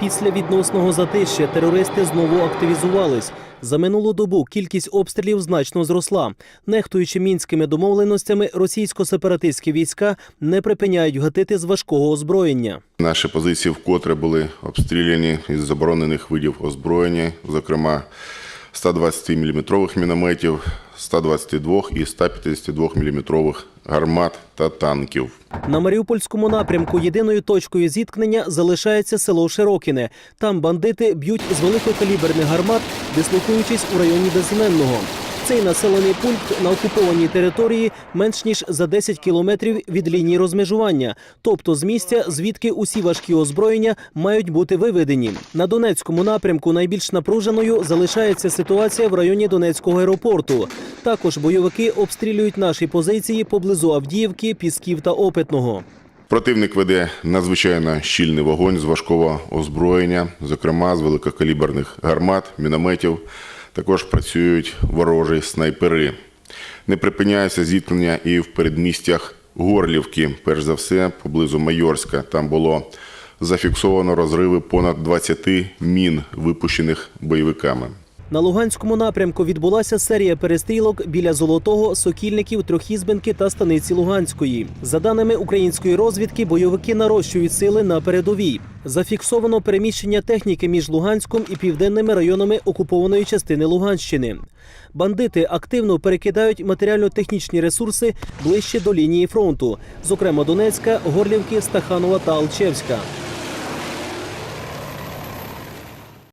Після відносного затища терористи знову активізувались. За минулу добу кількість обстрілів значно зросла. Нехтуючи мінськими домовленостями, російсько-сепаратистські війська не припиняють гатити з важкого озброєння. Наші позиції вкотре були обстріляні із заборонених видів озброєння, зокрема 120-мм мінометів, 122 і 152 мм гармат та танків. На Маріупольському напрямку єдиною точкою зіткнення залишається село Широкіне. Там бандити б'ють з великокаліберних гармат, дислокуючись у районі Безіменного. Цей населений пункт на окупованій території менш ніж за 10 кілометрів від лінії розмежування, тобто з місця, звідки усі важкі озброєння мають бути виведені. На Донецькому напрямку найбільш напруженою залишається ситуація в районі Донецького аеропорту. Також бойовики обстрілюють наші позиції поблизу Авдіївки, Пісків та Опитного. Противник веде надзвичайно щільний вогонь з важкого озброєння, зокрема з великокаліберних гармат, мінометів. Також працюють ворожі снайпери. Не припиняється зіткнення і в передмістях Горлівки, перш за все, поблизу Майорська. Там було зафіксовано розриви понад 20 мін, випущених бойовиками. На Луганському напрямку відбулася серія перестрілок біля Золотого, Сокільників, Трьохізбенки та станиці Луганської. За даними української розвідки, бойовики нарощують сили на передовій. Зафіксовано переміщення техніки між Луганськом і південними районами окупованої частини Луганщини. Бандити активно перекидають матеріально-технічні ресурси ближче до лінії фронту, зокрема Донецька, Горлівки, Стаханова та Алчевська.